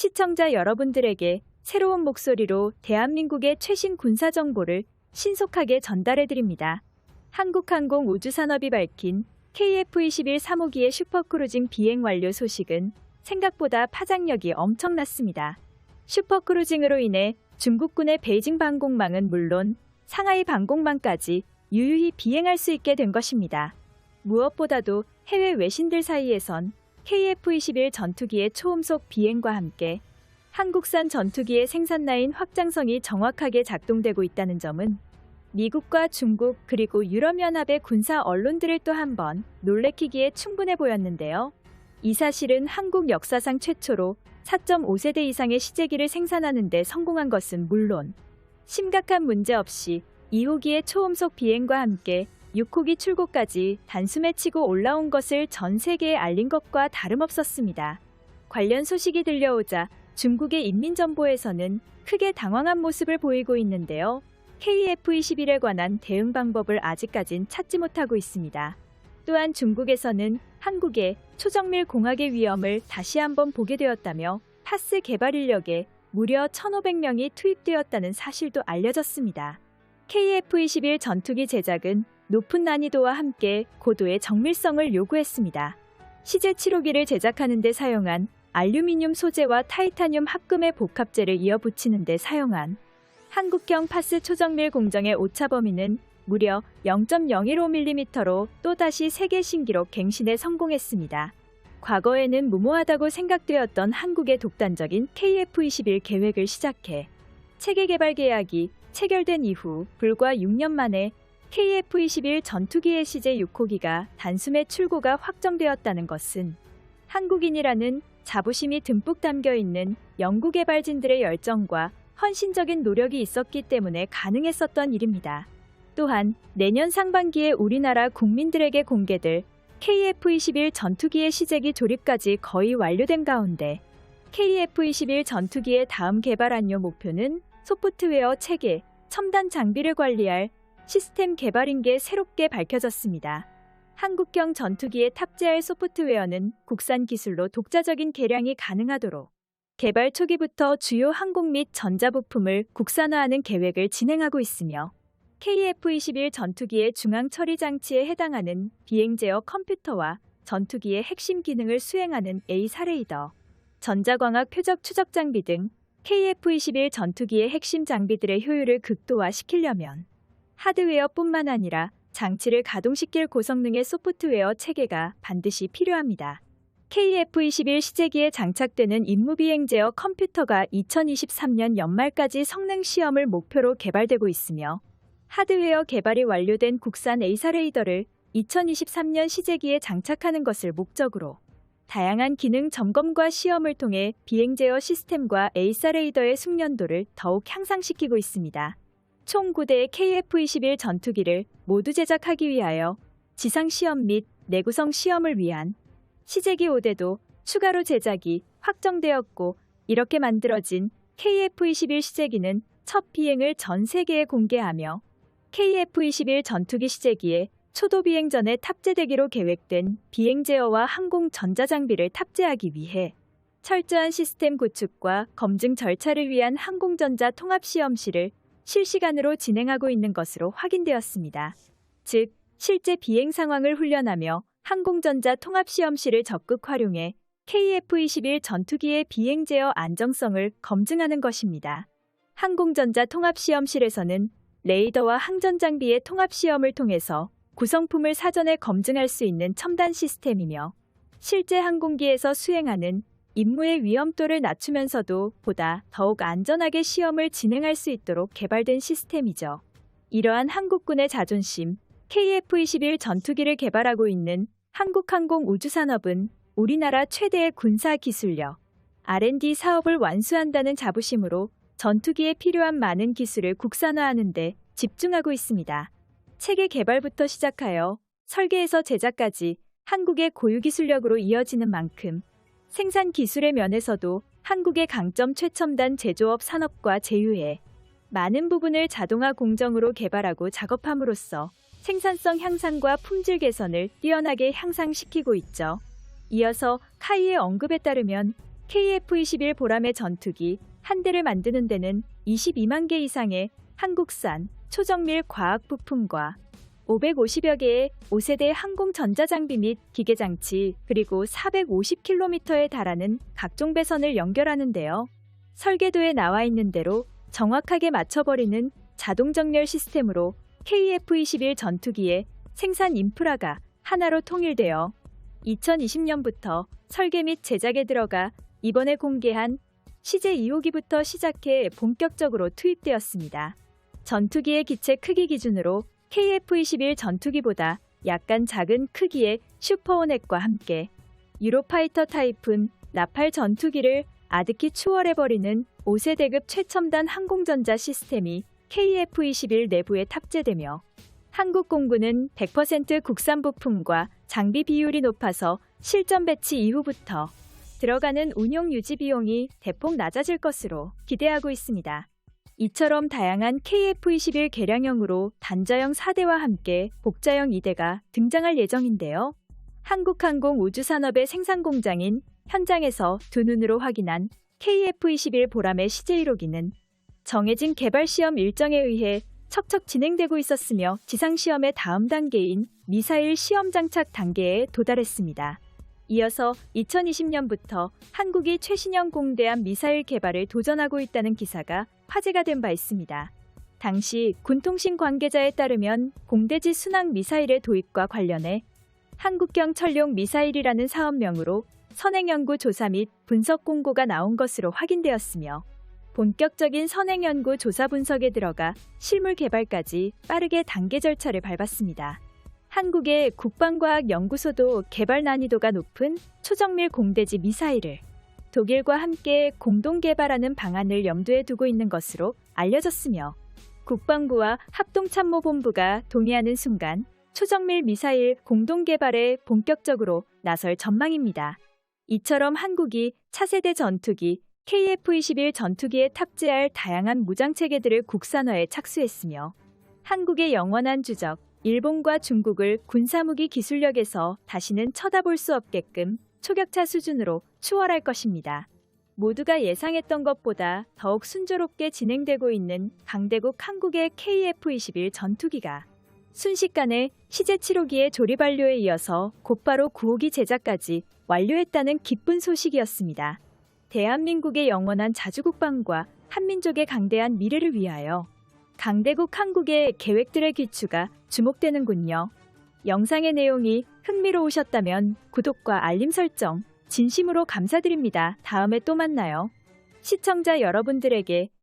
시청자 여러분들에게 새로운 목소리로 대한민국의 최신 군사 정보를 신속하게 전달해 드립니다. 한국항공 우주산업이 밝힌 KF-21 3호기의 슈퍼크루징 비행 완료 소식은 생각보다 파장력이 엄청났습니다. 슈퍼크루징으로 인해 중국군의 베이징 방공망은 물론 상하이 방공망까지 유유히 비행할 수 있게 된 것입니다. 무엇보다도 해외 외신들 사이에선 KF-21 전투기의 초음속 비행과 함께 한국산 전투기의 생산 라인 확장성이 정확하게 작동되고 있다는 점은 미국과 중국 그리고 유럽연합의 군사 언론들을 또 한 번 놀래키기에 충분해 보였는데요. 이 사실은 한국 역사상 최초로 4.5세대 이상의 시제기를 생산하는 데 성공한 것은 물론 심각한 문제 없이 2호기의 초음속 비행과 함께 6호기 출고까지 단숨에 치고 올라온 것을 전 세계에 알린 것과 다름없었습니다. 관련 소식이 들려오자 중국의 인민정보에서는 크게 당황한 모습을 보이고 있는데요. KF-21에 관한 대응 방법을 아직까진 찾지 못하고 있습니다. 또한 중국에서는 한국의 초정밀 공학의 위험을 다시 한번 보게 되었다며 파스 개발 인력에 무려 1,500명이 투입되었다는 사실도 알려졌습니다. KF-21 전투기 제작은 높은 난이도와 함께 고도의 정밀성을 요구했습니다. 시제 7호기를 제작하는 데 사용한 알루미늄 소재와 타이타늄 합금의 복합재를 이어 붙이는 데 사용한 한국형 파스 초정밀 공정의 오차 범위는 무려 0.015mm로 또다시 세계 신기록 갱신에 성공했습니다. 과거에는 무모하다고 생각되었던 한국의 독단적인 KF-21 계획을 시작해 체계 개발 계약이 체결된 이후 불과 6년 만에 KF-21 전투기의 시제 6호기가 단숨에 출고가 확정되었다는 것은 한국인이라는 자부심이 듬뿍 담겨 있는 연구 개발진들의 열정과 헌신적인 노력이 있었기 때문에 가능했었던 일입니다. 또한 내년 상반기에 우리나라 국민들에게 공개될 KF-21 전투기의 시제기 조립까지 거의 완료된 가운데 KF-21 전투기의 다음 개발 안요 목표는 소프트웨어 체계, 첨단 장비를 관리할 시스템 개발인 게 새롭게 밝혀졌습니다. 한국형 전투기에 탑재할 소프트웨어는 국산 기술로 독자적인 개량이 가능하도록 개발 초기부터 주요 항공 및 전자부품을 국산화하는 계획을 진행하고 있으며 KF-21 전투기의 중앙 처리 장치에 해당하는 비행 제어 컴퓨터와 전투기의 핵심 기능을 수행하는 A사 레이더, 전자광학 표적 추적 장비 등 KF-21 전투기의 핵심 장비들의 효율을 극도화시키려면 하드웨어뿐만 아니라 장치를 가동시킬 고성능의 소프트웨어 체계가 반드시 필요합니다. KF-21 시제기에 장착되는 임무비행 제어 컴퓨터가 2023년 연말까지 성능 시험을 목표로 개발되고 있으며 하드웨어 개발이 완료된 국산 A사 레이더를 2023년 시제기에 장착하는 것을 목적으로 다양한 기능 점검과 시험을 통해 비행 제어 시스템과 A사 레이더의 숙련도를 더욱 향상시키고 있습니다. 총 9대의 KF-21 전투기를 모두 제작하기 위하여 지상 시험 및 내구성 시험을 위한 시제기 5대도 추가로 제작이 확정되었고 이렇게 만들어진 KF-21 시제기는 첫 비행을 전 세계에 공개하며 KF-21 전투기 시제기에 초도 비행 전에 탑재되기로 계획된 비행 제어와 항공 전자 장비를 탑재하기 위해 철저한 시스템 구축과 검증 절차를 위한 항공전자 통합 시험실을 실시간으로 진행하고 있는 것으로 확인되었습니다. 즉, 실제 비행 상황을 훈련하며 항공전자 통합 시험실을 적극 활용해 KF-21 전투기의 비행 제어 안정성을 검증하는 것입니다. 항공전자 통합 시험실에서는 레이더와 항전 장비의 통합 시험을 통해서 구성품을 사전에 검증할 수 있는 첨단 시스템이며 실제 항공기에서 수행하는 임무의 위험도를 낮추면서도 보다 더욱 안전하게 시험을 진행할 수 있도록 개발된 시스템이죠. 이러한 한국군의 자존심, KF-21 전투기를 개발하고 있는 한국항공 우주산업은 우리나라 최대의 군사 기술력, R&D 사업을 완수한다는 자부심으로 전투기에 필요한 많은 기술을 국산화하는 데 집중하고 있습니다. 체계 개발부터 시작하여 설계에서 제작까지 한국의 고유 기술력으로 이어지는 만큼 생산 기술의 면에서도 한국의 강점 최첨단 제조업 산업과 제휴해 많은 부분을 자동화 공정으로 개발하고 작업함으로써 생산성 향상과 품질 개선을 뛰어나게 향상시키고 있죠. 이어서 카이의 언급에 따르면 KF-21 보람의 전투기 한 대를 만드는 데는 22만 개 이상의 한국산 초정밀 과학 부품과 550여 개의 5세대 항공 전자장비 및 기계장치 그리고 450km에 달하는 각종 배선을 연결하는데요. 설계도에 나와 있는 대로 정확하게 맞춰버리는 자동 정렬 시스템으로 KF-21 전투기의 생산 인프라가 하나로 통일되어 2020년부터 설계 및 제작에 들어가 이번에 공개한 시제 2호기부터 시작해 본격적으로 투입되었습니다. 전투기의 기체 크기 기준으로 KF-21 전투기보다 약간 작은 크기의 슈퍼호넷과 함께 유로파이터 타입은 나팔 전투기를 아득히 추월해버리는 5세대급 최첨단 항공전자 시스템이 KF-21 내부에 탑재되며 한국 공군은 100% 국산 부품과 장비 비율이 높아서 실전 배치 이후부터 들어가는 운용 유지 비용이 대폭 낮아질 것으로 기대하고 있습니다. 이처럼 다양한 KF-21 개량형으로 단자형 4대와 함께 복자형 2대가 등장할 예정인데요. 한국항공 우주산업의 생산 공장인 현장에서 두 눈으로 확인한 KF-21 보람의 시제 1호기는 정해진 개발 시험 일정에 의해 척척 진행되고 있었으며 지상 시험의 다음 단계인 미사일 시험 장착 단계에 도달했습니다. 이어서 2020년부터 한국이 최신형 공대함 미사일 개발을 도전하고 있다는 기사가 화제가 된 바 있습니다. 당시 군통신 관계자에 따르면 공대지 순항 미사일의 도입과 관련해 한국형 천룡 미사일이라는 사업명으로 선행 연구 조사 및 분석 공고가 나온 것으로 확인되었으며 본격적인 선행 연구 조사 분석에 들어가 실물 개발까지 빠르게 단계 절차를 밟았습니다. 한국의 국방과학연구소도 개발 난이도가 높은 초정밀 공대지 미사일을 독일과 함께 공동 개발하는 방안을 염두에 두고 있는 것으로 알려졌으며 국방부와 합동참모본부가 동의하는 순간 초정밀 미사일 공동 개발에 본격적으로 나설 전망입니다. 이처럼 한국이 차세대 전투기 KF-21 전투기에 탑재할 다양한 무장 체계들을 국산화에 착수했으며 한국의 영원한 주적 일본과 중국을 군사무기 기술력에서 다시는 쳐다볼 수 없게끔 초격차 수준으로 추월할 것입니다. 모두가 예상했던 것보다 더욱 순조롭게 진행되고 있는 강대국 한국의 KF-21 전투기가 순식간에 시제 7호기의 조립 완료에 이어서 곧바로 9호기 제작까지 완료했다는 기쁜 소식이었습니다. 대한민국의 영원한 자주국방과 한민족의 강대한 미래를 위하여 강대국 한국의 계획들의 기초가 주목되는군요. 영상의 내용이 흥미로우셨다면 구독과 알림 설정 진심으로 감사드립니다. 다음에 또 만나요. 시청자 여러분들에게